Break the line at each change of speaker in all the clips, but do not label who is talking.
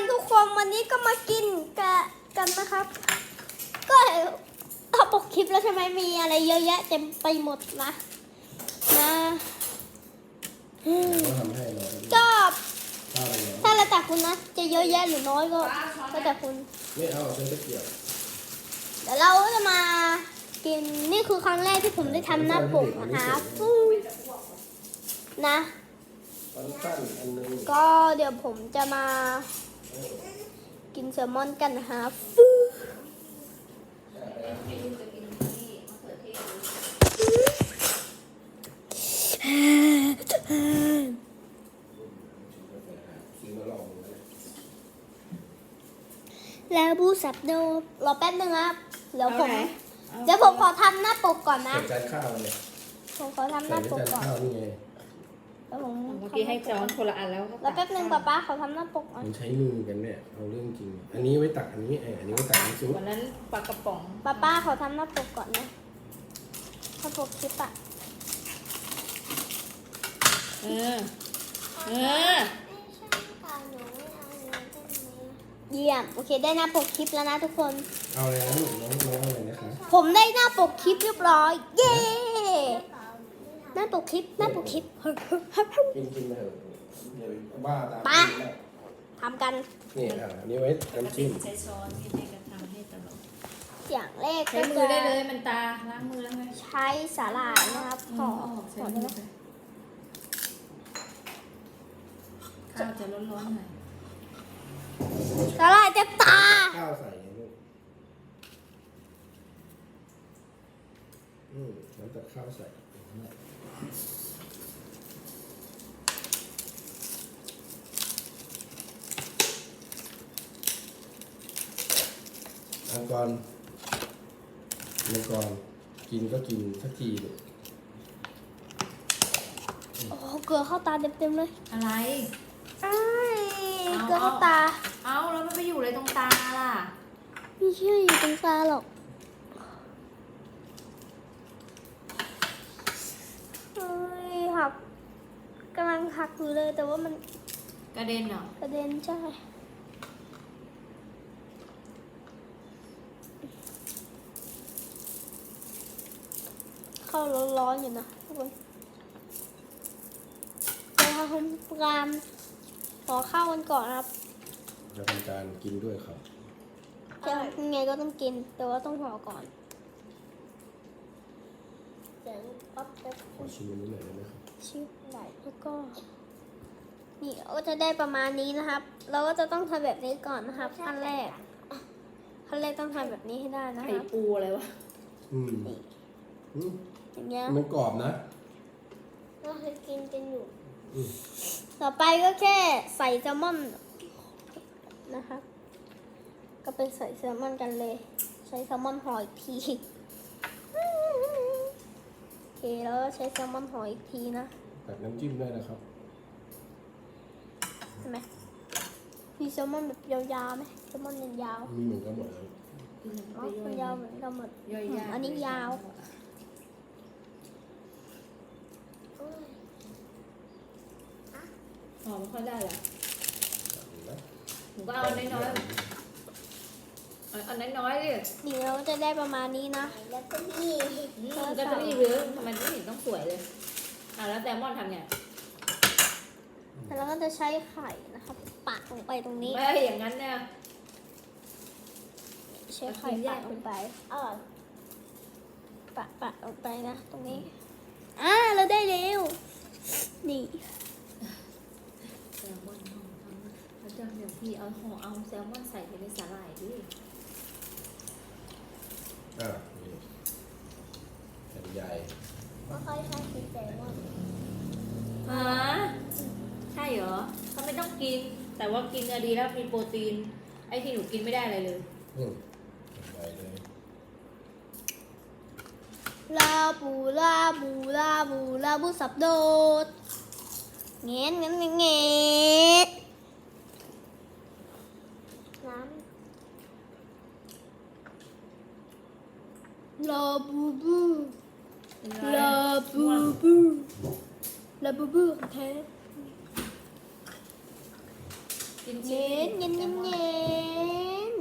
กันทุกคนวันนี้ก็มากินกะกันนะครับ ก็เอาปกคลิปแล้วใช่ไหมมีอะไรเยอะแยะเต็มไปหมดนะนะอืม
ก็ทำให้เรา
ก็
ข้าวอะไร
ถ้าแล้วแต่คุณนะจะเยอะแยะหรือน้อยก็แล้วแต่คุณ
ไม่เอาฉันไม่เกี่ยว
เดี๋ยวเราจะมากินนี่คือครั้งแรกที่ผมได้ทำหน้าปกนะคะฟูนะ
ตอนสั้นอันนึง
ก็เดี๋ยวผมจะมา กินแซลมอนกันนะคะฟู
ซื้อมาลองเลย
แล้วบูสับโดรอแป๊บนึงครับเดี๋ยวผม
เอาไหน
เดี๋ยวผมขอทำหน้าปกก่อนนะ
ใส่จานข้าวเลย
ผมขอทำห
ใส่
น้า
ใน
ปก
จาน
ก่อน
ข้าวนี่ไง
แล้วผม
เมื่อกี้ให้จอนคนละอันแล้ว
แล้วแป๊บนึงป๊าป๊าขอทำหน้าปกก่อน
มันใช้มือกันเนี่ยเอาเรื่องจริง อันนี้ไว้ตักอันนี้เอออันนี้ไว้ตักน้ำซุป
วันนั้นปลากระป๋อง
ป๊าป้าขอทำหน้าปกก่อนนะถ้าปกคลิปอะ
เออเออ
เยี่ยมโอเคได้หน้าปกคลิปแล้วนะทุกคน
เอาอะไรนะลูกน้องน้องอะไรนะคะ
ผมได้หน้าปกคลิปเรียบร้อย เย้ หน้าปกคลิปหน้าปกคลิป
กินกินมาเถอะเดี๋ยวบ้าตาม
ไปทำกัน
นี่อะอันนี้ไว้น้ำจิ้ม
ใช้ช้อนที่เด็กก็ทำให้ตลอด
อย่างแรก
ใช้
ก็
มื
จะ
อได้เลยมันตาล้างมือแล้วไง
ใช้สาหร่ายนะครับห่อ
ใช้
ห่อ
มื
ได้
อ
ไหม
ไปข้าวจะร้อนๆหน่อย
สาหร่ายเจ็บตา
ข้าวใส่ไงลูกอืมแล้วตักข้าวใส่ กรมังกรกินก็กินสักทีลูก
โอ้โหเกลือเข้าตาเต็มๆเลย
อะไร
อ้าย
เอา
เกลือเข้าตา
เอาแล้วมันไปอยู่อะไรตรงตาล่ะ
ไม่เชื่ออยู่ตรงตาหรอกเฮ้ยหักกำลังหักอยู่เลยแต่ว่ามัน
กระเด็นเหรอก
ระเด็นใช่ เข้าร้อนๆอยู่นะทุกคนจะทำการขอข้าวกันก่อนนะครับ
จะทำการกินด้วยครับ
จะยังไงก็ต้องกิน แต่ว่าต้องห่อก่อนเดี๋ยวปั๊บแป๊บ
ขอชิมอันนี้หน่อยได้ไหมครับ
ชิบไหลแล้วก็ นี่เราก็จะได้ประมาณนี้นะครับ เราก็จะต้องทำแบบนี้ก่อนนะครับขั้นแรกขั้นแรกต้องทำแบบนี้ให้ได้นะค
ไข่
รับ
ปูอะไรวะ
อืมอืม
อย่างเงี้ย
มันกรอบนะ
เราเคยกินกันอยู่
อืม
ต่อไปก็แค่ใส่แซลมอนนะครับก็เป็นใส่แซลมอนกันเลย ใช้แซลมอนห่ออีกทีโอเคแล้วก็ใช้แซลมอนห่ออีกทีนะ
ตักน้ำจิ้มด้วยนะครับ
เห็นไหมมีแซลมอนแบบยาวๆไหมแซลมอนยาว
มีเหมือนกันหมดเลย
ๆอ๋อมันยาวเหมือนกันหมด
ย่อย
อืม
ยาก
อันนี้ยาว
ห อมไม่ค่อยได้เหรอ
เห็นไหม
หนูก็เอาน้อยๆเอาเอาน้อยๆดิ
นี่เราก็จะได้ประมาณนี้นะ แล้วก็นี่
อืมก็จะไม่มีเรื่องทำไมไม่เห็นต้องสวยเลยอะแล้วแซลมอนทำไง
แล้วเราก็จะใช้ไข่นะครับปะลงไปตรงนี้
ไม่อย่างนั้นเนี่ย
ใช้ไข่ปะลงไปอร่อยปะปะลงไปนะ ตรงนี้ อ่าเราได้แล้วนี่
แซลมอนห่อทำแล้ว จะเดี๋ยวพี่เอาห่อเอาแซลมอนใส่ไปในสาหร่ายดิ
อะนี่แผ่นใหญ่
ก็ค่อยใช้สีแดงว่า
ฮะใช่เหรอเขาไม่ต้องกิน แต่ว่ากินอะดีแล้วมีโปรตีน ไอ้ที่หนูกินไม่ได้อะไรเลย
อืมแผ่นใหญ่เลย
ลาบูลาบูลาบูลาบูสับโดดเงี้ยเงี้ยเงี้ยเงี้ยน้ำ ลาบูบู
เป็นไง
ลาบูบูลาบูบูของแท้
กิกิน
เย็นเย็นเย็นเย็น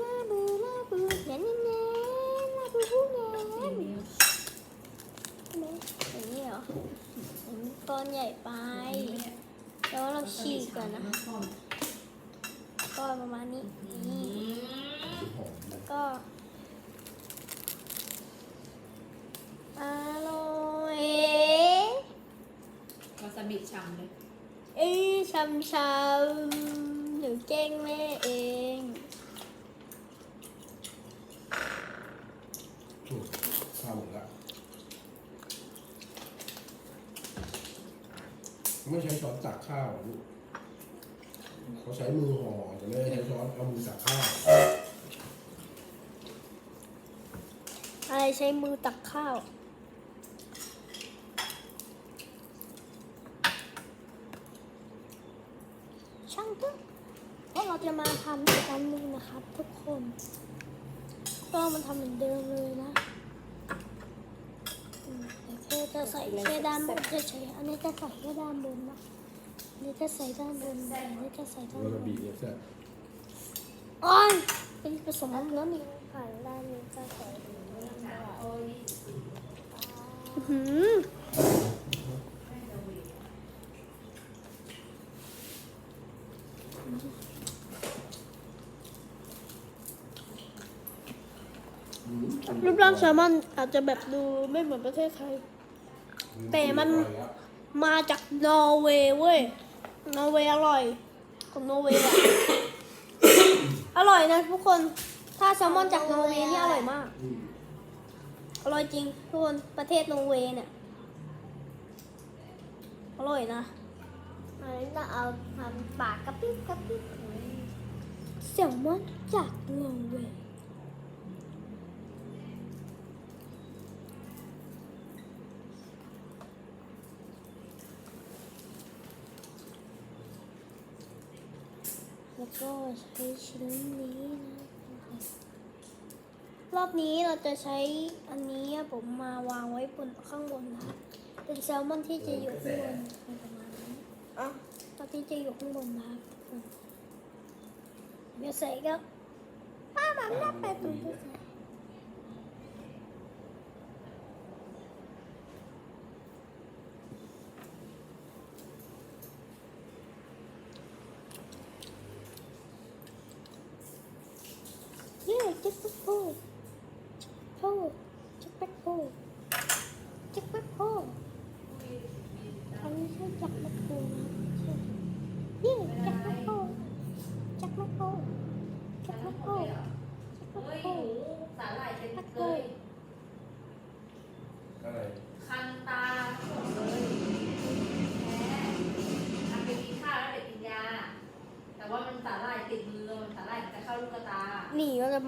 ลาบูลาบูเย็นเย็นเย็นลาบูบูเย็นใช่ไหมอย่างนี้เหรออืมก้อนใหญ่ไปแล้วเราฉีกก่อนนะก้อนประมาณนี้นี่
หอม
แล้วก็ อร่อย
วาซาบิฉ่ำเลย
เอ้ยช้ำช้ำหนูแกล้งแม่เอง
อืมข้าวหมดละไม่ใช้ช้อนตักข้าวลูกเขาใช้มือห่อแต่ไม่ได้ใช้ช้อนเอามือตักข้าว
อะไรใช้มือตักข้าว ช่างเถอะเพราะเราจะมาทำอีกอั นหนึ่งนะครับทุกคน ก็มันทำเหมือนเดิมเลยนะอืมแต่แค่จะใส่แค่ด้านบนเฉยๆอันนี้จะใส่แค่ด้านบนนะอันนี้จะใส่ด้านบนอันนี้จะใส่ด้าน
วา
บ
ซานบิเนี่ยแซ่บ
อ้อยเป็นผสมแล้วนี่ผ่านด้านนี้จะใส่ถุงมืออื้อหือ
อืม
รูปร่างแซลมอนอาจจะแบบดูไม่เหมือนประเทศไทย แต่มันมาจากนอร์เวย์เว้ย นอร์เวย์อร่อย ของนอร์เวย์อะอร่อยนะทุกคน ถ้าแซลมอนจากนอร์เวย์นี่อร่อยมาก
อืม
อร่อยจริง ทุกคน ประเทศนอร์เวย์เนี่ย อร่อยนะอันนี้จะเอาทำปากกระปิบกระปิบแซลมอนจากนอร์เวย์ แล้วก็ใช้ชิ้นนี้นะรอบนี้เราจะใช้อันนี้ผมมาวางไว้บนข้างบนนะเป็นแซลมอนที่จะอยู่ข้างบนประมาณนี้อะตอนที่จะอยู่ข้างบนนะครับทุกคนเดี๋ยวใส่ก็ป้ามันนับไปตรงที่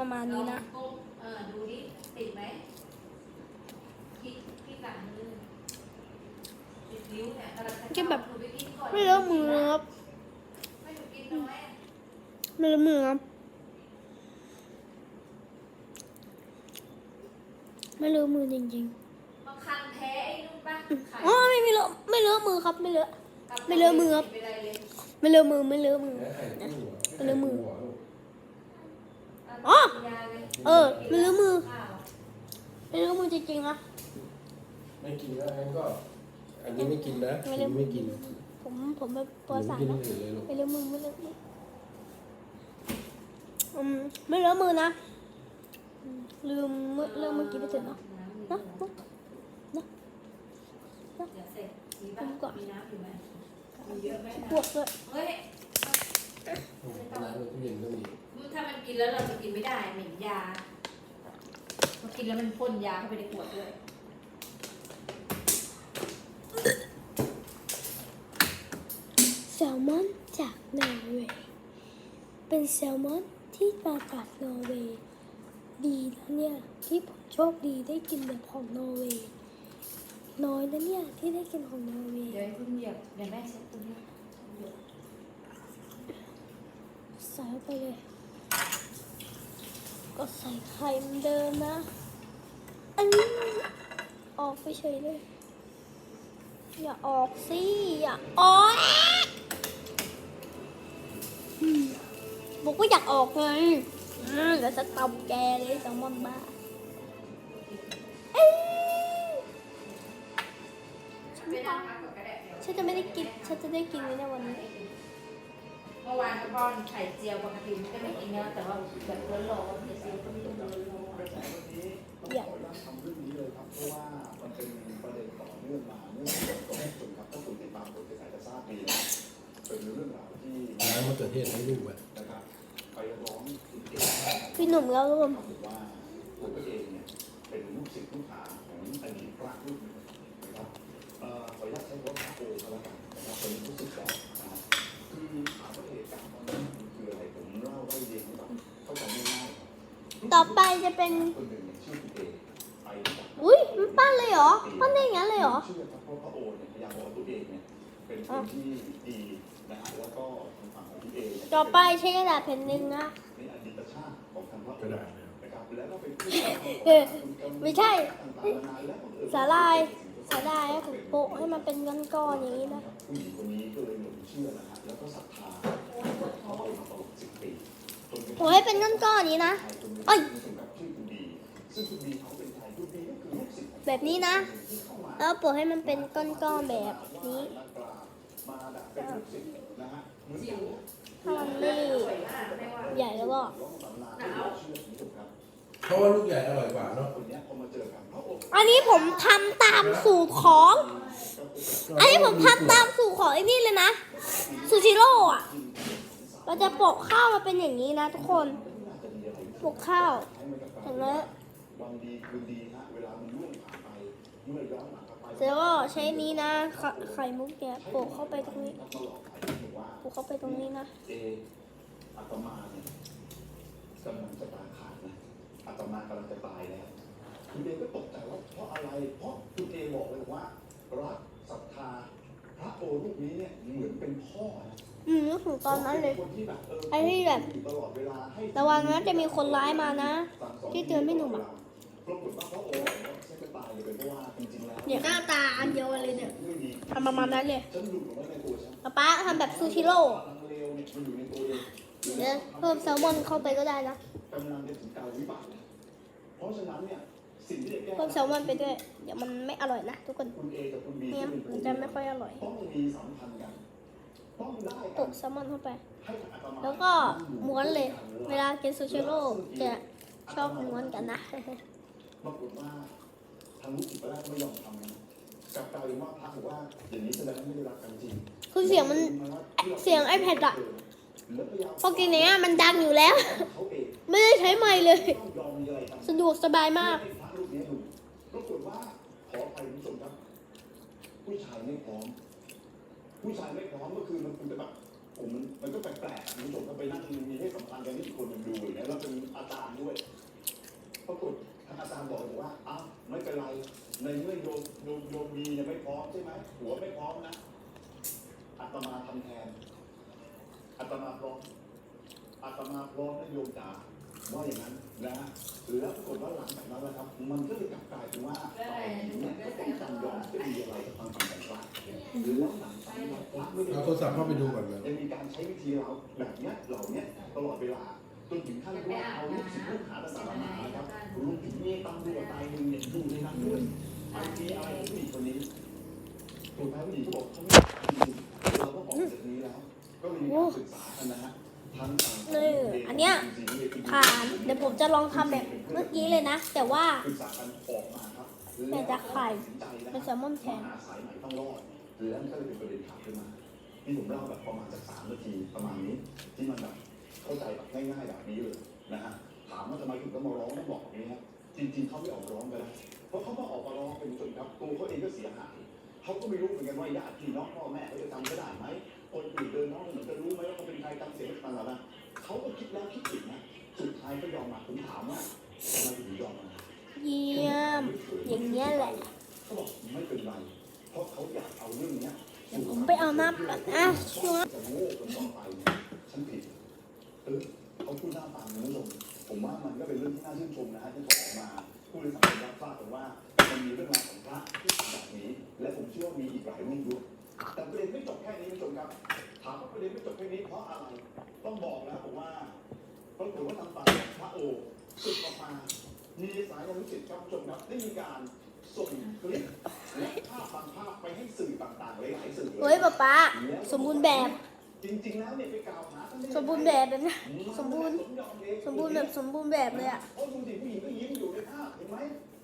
ประ
มา
ณนี้นะ
ลองก้มเออดูดิติดไหมพี่พี่กัดมือติดนิ้วเนี่ยกำลังจะ
จะแบบ
หนูไปกินก่อน
ไม่เลอะมือครับ
ไม่หนูกินน้อยอะ
ไม่เลอะมือครับไม่เลอะมือจริง
มาคันแพ้ไอ้นุ่นป่ะไข่
ๆอ๋อไม่มีเลอะไม่เลอะมือครับไม่เลอะ
กับ
ไม่เลอะมือครับ
ไม่เป็นไรเลย
ไม่เลอะมือไม่เลอะมือ
แม่ไข่ตู้อะ
เอาเลยมือ
ไข่ตู้ะลูก
อ๋อ
กินยาเลย
เออไม่เลอะมือ
ข้าว
ไม่เลอะมือจริงๆนะ
ไม่กินแล้วงั้นก็อันนี้ไม่กินนะ
ไม่
อัน
ได้
นี้ไม่กิน
ผมผมเป็น
ห
ตัว
นู
สาร
กิน
นะ
อื่นเลยลูก
ไม่เลอะมือไม่เลอะมืออืมไม่เลอะมือนะอืมลืมเมื่อเรื่องเมื่อกี้ไปถึงเนาะนะนะ
เดี๋ยวเสร็จมีป่ะ
ผมก่อน
มีน้ำอยู่ไหมมีเยอะไหม
บวกด้วย
เฮ้ย
โอ้โหน้ำในตู้เย็นก็มี
ถ้ามันกินแล้วเราจะกินไม่ได้เหม็นยาพอกินแล้วมันพ่นยาเข้าไปในขวดด้วย
แซลมอนจากนอร์เวย์เป็นแซลมอนที่มาจากนอร์เวย์ดีนะเนี่ยที่ผมโชคดีได้กินแบบของนอร์เวย์น้อยนะเนี่ยที่ได้กินของนอร์เวย์
เดี๋ยวให้คุณเหยียบเดี๋ยวแม่เช็ดตรงนี้
ใส่เข้าไปเลย ก็ใส่ไข่เหมือนเดิมนะอันนี้ออกไปเฉยเลย อย่าออกสิ อย่าออกผมก็อยากออกไงอืมแล้วจะตบแกเลยแซลมอนบ้าเอ้ยฉันจะไม่ได้กิน ฉันจะได้กินไหมในวันนี้
มื่อวานก็ป้อนไข่เจียวปกติมันก็ไม่กินเนื้อแต่ว่าแบบร้อนๆไข่เจียวก็ไม่ต้องร้อน
อยาก
ทำเรื่องนี้เลยครับเพราะว่ามันเป็นประเด็นต่อเนื่องมาเนื่องจากก่อนชนครับถ้าคุณติดตามผลกระแสจะทราบดีนะเป็นเรื่องราวที่
ร้านมะเกิดเหตุให้ลูกไป
นะครับไปร้อง
พี่หนุ่มแล้วรวม
เขาบอก พราะพระโอเนี่ยพยายามบอกว่าตัวเองเนี่ยเป็นคนที่ดีนะฮะแล้วก็ทางฝั่งของพี่เอเนี่ย
ต่อไปใช้กระดาษแผ่นหนึ่งนะ
ในอดีตชาติของทางพระโอก
ระดาษเนี่ย
นะครับแล้วก็เป็น
เออไม่ใช่ สาลายสาลายให้ผมโปะให้มันเป็นก้อนๆอย่างนี้นะ
ผู้หญิงคนนี้ก็เลยหลงเชื่อนะฮะแล้วก็ศรัทธาเขาไปมาตลอดสิบปีจนกระ
โปะ
ทั่ง
ให้เป็นก้อนๆอย่างนี้นะ
ชายคนหนึ่ง
เอ้ย
มีสมกับชื่อคุณดีซึ่งคุณดีเขาเป็นใครคุณดีก็คือลูกศิษย์ของ
แบบนี้นะ
ที่เข้ามา
แล้วโปะให้มันเป็นก้อนๆแบบนี้
มาแบบเป็นลูกศิษย์นะฮะเหมือนกัน
ถ้ามันไม่
สวยมากไม่ว่า
ใหญ่แล้วก็
ร้องตำนานที่เราเชื่อคุณผู้ชมครับ
เพราะว่าลูกใหญ่อร่อยกว่าเนาะ
คนเนี้ยพอมาเจอกันพระองค์
อันนี้ผมทำตามสูตรของ อันนี้ผมทำตามสูตรของไอ้นี่เลยนะซูชิโร่อะเราจะโปะข้าวมาเป็นอย่างนี้นะ ทุกคนโปะข้าวเห็นไหม
วันดีคืนดีฮะเวลามันล่วงผ่านไปเมื่อย้อน หลังกลับไป
เสร็จแล้วก็ใช้นี้นะไข่ไข่มุกเนี่ยโปะเข้าไปตรงนี้
มาหลอกใครที่บอกว่า
โปะเข้าไปตรงนี้นะ
เออาตมาเนี่ยกำลังจะตายขาดนะอาตมากำลังจะตายแล้วคุณเอก็ตกใจว่าเพราะอะไร เพราะคุณเอบอกเลยว่า รักศรัทธา พระโอรูปนี้เนี่ยเหมือนเป็นพ่อนะ
อืมนึกถึงตอนนั้นเลย
คนที่แบบเออ
ไอ้ที่แบบ
อยู่ตลอดเวลาให้
ระวังนะจะมีคนร้ายมานะ
สั่งส
ที่เตือนพี่หนุ่มอะ
ปรากฏว่าพระโอใช้กระตายเลยเป็นเพราะว่าจริงๆแล้ว
เนี่ยหน้าตาอันเดียวกันเลยเนี่ย
ไม่มี
ทำประมาณนั้นเลย
ฉันหลุดออกมาในตัวฉัน
ป๊าป๊าทำแบบซูชิโร่
พลังเร็วเนี่ยมันอยู่ในตัวเอง
เดี๋ยวเพิ่มแซลมอนเข้าไปก็ได้นะ
กำลังจะถึงการวิบัติแล้วเพราะฉะนั้นเนี่ยสิ่งที่จะแก้
เพิ่มแซลมอนไปด้วย เดี๋ยวมันไม่อร่อยนะทุกคน
คุณเอกับคุณบี
เนี่ยมันจะไม่ค่อยอร่อย
ต้องมีสัมพันธ์กันต้องได้
โปะ
กัน
แซลมอนเข้าไป
ให้อาตมา
แล้วก็ม้วนเลย เวลากินซูชิโร่จะชอบม้วนกันนะ
ปรากฏว่า ทางลูกศิษย์ก็ได้ไม่ยอมทำนะกลับกลายเป็นว่าพระบอกว่าอย่างนี้แสดงว่าไม่ได้รักกันจริง
คือเสียงมันเสียง iPad อะพอกินอย่างเงี้ยมันดังอยู่แล้ว
เขาเอง
ไม่ได้ใช้ไมค์เลย
ต้องยอมมีอะไรกัน
สะดวกสบายมาก
ให้พระรูปนี้ดูปรากฏว่าขออภัยคุณผู้ชมครับ ผู้ชายไม่พร้อม ผู้ชายไม่พร้อมก็คือมันคุณจะแบบผมมันมันก็แปลกๆอะคุณผู้ชมก็ไปนั่งมีให้สัมพันธ์กันที่อีกคนหนึ่งดูอย่างเงี้ยแล้วเป็นอาจารย์ด้วย ปรากฏทางอาจารย์บอกเลยว่าอ้าวไม่เป็นไร ในเมื่อโยมโยมโยมดียังไม่พร้อมใช่ไหมหัวไม่พร้อมนะอาตมาทำแทนอาตมาพร้อมอาตมาพร้อมนะโยมจ๋าว่าอย่างนั้นนะฮะแล้วปรากฏว่าหลังจากนั้นนะครับ มันก็เลยกลับกลายเป็นว่าฝ่ายหญิงเนี่ยก็ต้องจำยอมที่จะมีอะไรกับทางฝั่งของพระหรือแล้วหลังจากนั้นพระไม่ได้
เอาโทรศัพท์เข้าไปดูก่อนเลย
ยังมีการใช้วิธีเราแบบเนี้ยเหล่าเนี้ยตลอดเวลา จนถึงขั้นที่ว่าเอาลูกศิษย์ลูกหาต่างๆมานะครับรวมถึงมีตำรวจนายหนึ่งเนี่ยอยู่ในนั้นด้วยบางทีอะไรกับผู้หญิงคนนี้ถูกไหมผู้หญิงก็บอกเขาไม่จริงเราก็บอกจากนี้แล้ว ก็เลยมีการศึกษากันนะฮะทั้งต่าง
นี่อันเนี้ยผ่านเดี๋ยวผมจะลองทำแบบเมื่อกี้เลยนะ แต่ว่า
ศึกษากันออกมาครับ
แต่จะไข่
ตัดสินใจะครับ
เป็นแซลมอนแทน
หาสายใหม่ต้องรอดแล้วก็เลยเป็นประเด็นข่าวขึ้นมาที่ผมเล่าแบบประมาณสักสามนาทีประมาณนี้ที่มันแบบ เข้าใจแบบง่ายๆแบบนี้เลยนะฮะถามว่าทำไมถึงต้องมาร้องต้องบอกแบบนี้ครับจริงๆเขาไม่ออกมาร้องกันนะเพราะเขามาออกมาร้องเป็นจนครับตัวเขาเองก็เสียหายเขาก็ไม่รู้เหมือนกันว่าญาติพี่น้องพ่อแม่เขาจะจำก็ได้ไหมคนอื่นเดินน้องเหมือนจะรู้ไหมว่าเขาเป็นใครจำเสียงไม่ทันหรอกนะเขาก็คิดแล้วคิดอีกนะสุดท้ายก็ยอมมาผมถามว่าทำไมถึงยอมมา
เยี่ยมอย่างเงี้ยแหละ
เขาบอกไม่เป็นไรเพราะเขาอยากเอาเรื่องเนี้ย
เดี๋ยวผมไปเอาน้ำก่อนอะช่วง
จะโง่กันต่อไปเนี่ยฉันผิดเออเขาพูดหน้าฟังนะคุณผู้ชมผมว่ามันก็เป็นเรื่องที่น่าชื่นชมนะฮะที่เขาออกมาพูดในสังคมรับทราบกันว่ามันมีเรื่องราวของพระแบบนี้ และผมเชื่อว่ามีอีกหลายรูปด้วยแต่ประเด็นไม่จบแค่นี้คุณผู้ชมครับถามว่าประเด็นไม่จบแค่นี้เพราะอะไรต้องบอกนะผมว่าปรากฏว่าทางฝั่งพระโอสึกออกมามีสายการสิทธิ์ครับผู้ชมครับได้มีการส่งคลิปและภาพบางภาพไปให้สื่อต่างๆหลายๆสื่อเล
เฮ้ยป๊าป๊าสมบูรณ์แบบ
จริงๆแล้วเนี่ยไปกล่าวหาท่านได้
สมบูรณ์แบบเลยนะ
มัน
สมบูรณ์
ไได้ยอเอง
สมบูรณ์แบบสมบูรณ์แบบเลยอะ
เพราะดูสิผู้หญิงก็ยิ้มอยู่ในภาพเห็นไหม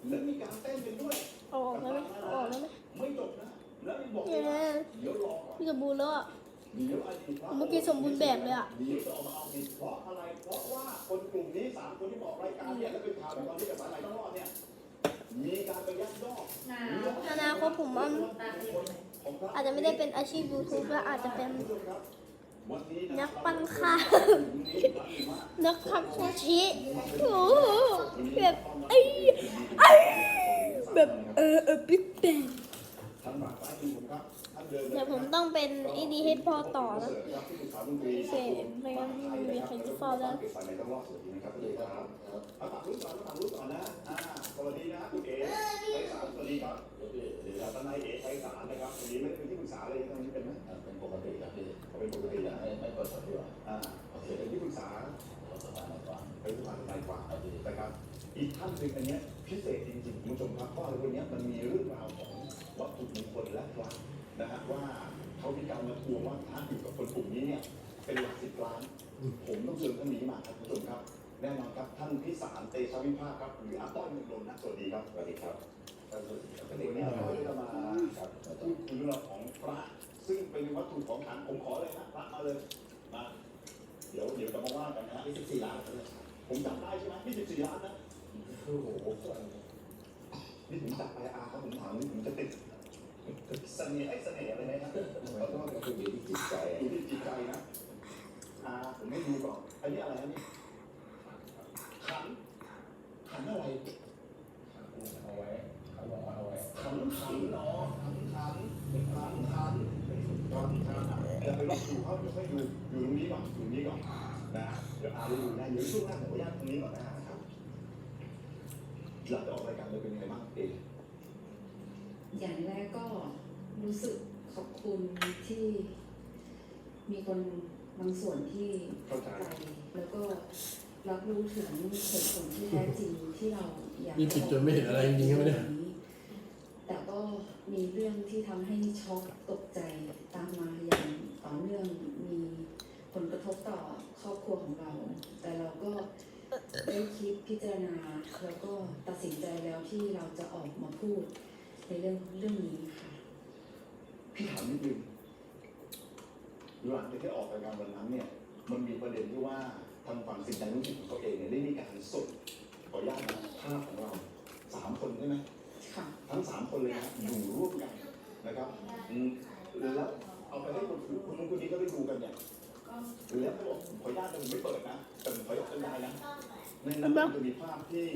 แล้วมีการเต้นกันด้วย
ออกแล้วไหมออกแล้วไหม
ไม่จบนะแล้วยังบอก
เย้
ว่าเดี๋ยวรอก่อน
พี่สมบูรณ์แล้วอะ
เดี๋ยวอดีตพระ
เมื่อกี้สมบูรณ์แบบเลยอะ
เดี๋ยวจะออกมาเอาผิดเพราะอะไรเพราะว่าคนกลุ่มนี้สามคนที่บอกรายการเนี่ยและเป็นข่าวในตอนที่กับสายไหนต้องรอดเนี่ยมีการไปยักยอก
หนาว
อนาคตผมว่า
ตาเดียวเลย
ของพระ
อาจจะไม่ได้เป็นอาชีพยูทูบแล้วอาจจะเป็น
วั นั
กปั้นข้าว
กลุ่มนี้พระอิมะ
นักทำซูชิโอ้แบบไอ้ไอ้แบบเออเออบิ๊กแบง
เดิน
เดี๋ยวผมต้องเป็นไอ้ดีให้พ่อต่อนะ
โอ
โอเคไม่งั้นไม่มีใครจะเฝ้าได้
กว่าอ่าโอเคเป็นที่ปรึกษา
เราสบายมากกว่า
เป็นผู้ผ่านทนายความ
ครับพี่
นะครับอีกท่านหนึ่งอันเนี้ยพิเศษจริงๆคุณผู้ชมครับเพราะว่าวันเนี้ยมันมีเรื่องราวของวัตถุมงคลและพระนะฮะว่าเขามีการมาทวงว่าพระอยู่กับคนกลุ่มนี้เนี่ยเป็นหลักสิบล้าน ผมต้องเชิญท่านนี้มาครับคุณผู้ชมครับ แน่นอนครับท่านพิสารเตชะวิภาคครับหรืออาต้อยเมืองนนท์นะสวัสดีครับสวัสดีครับท่านสวัสดีครับวันนี้เราจะมาครับพูดคุยเรื่องราวของพระซึ่งเป็นวัตถุของขลังผมขอเลยนะพระมาเลย มาเดี๋ยวเดี๋ยวจะมาว่ากันนะฮะ24ล้านผมจำได้ใช่ไหม24ล้านนะโอ้โหนี่ผมจับไปอาครับผมถามนี่ผมจะติดเสน่ห์ไอ้เสน่ห์อะไรไหมครับขอโทษ
ก็คืออยู่ที่จิตใจ
อยู่ที่จิตใจนะอาผมไม่ดูก่อนอันนี้อะไรนะนี่ขันขันอะไร
เอาไว้เขาบอกว่าเอาไว้
ขันขันเนาะขันขันขันขันตอนที่ขัน อะไปลองดูเขาเดี๋ยวค่อยดูอยู่ตรงนี้ก่อนอยู่ตรงนี้ก่อนนะเดี๋ยวอาไปดูนะเดี๋ยวช่วงหน้าผมขออนุญาตตรงนี้ก่อนนะครับหลังจากออกรายการเลยเป็นยังไงบ้างเอ
อย่างแรกก็รู้สึกขอบคุณที่มีคนบางส่วนที่
เข้าใจ
แล้วก็รับรู้ถึงเหตุผลที่แท้จริงที่เราอยาก
นี่ปิดจนไม่เห็นอะไรจริงๆใช่ไหมเนี่ย
แต่ก็มีเรื่องที่ทำให้ช็อกตกใจตามมาอย่าง ต่อเนื่องมีผลกระทบต่อครอบครัวของเรา แต่เราก็ได้คิดพิจารณาแล้วก็ตัดสินใจแล้วที่เราจะออกมาพูดในเรื่องเรื่องนี้ค่ะ
พี่ถามนิดนึงหลังจากที่ออกรายการวันนั้นเนี่ย มันมีประเด็นที่ว่าทางฝั่งสินใจนุสิตของเขาเองเนี่ยได้มีการส่งขออนุญาตนะภาพของเราสามคนใช่ไหม
ค่ะ
ทั้งสามคนเลยนะอยู่ร่วมกันนะครับอืมแล้ว เอาไปให้คนอื่นคนนู้นคนนี้ก็ได้ดูกันเนี่ยแล้วเขาบอกขออนุญาตผมไม่เปิดนะแต่ผมขออนุญาตบรรยายนะในนั้นมันจะมีภาพที่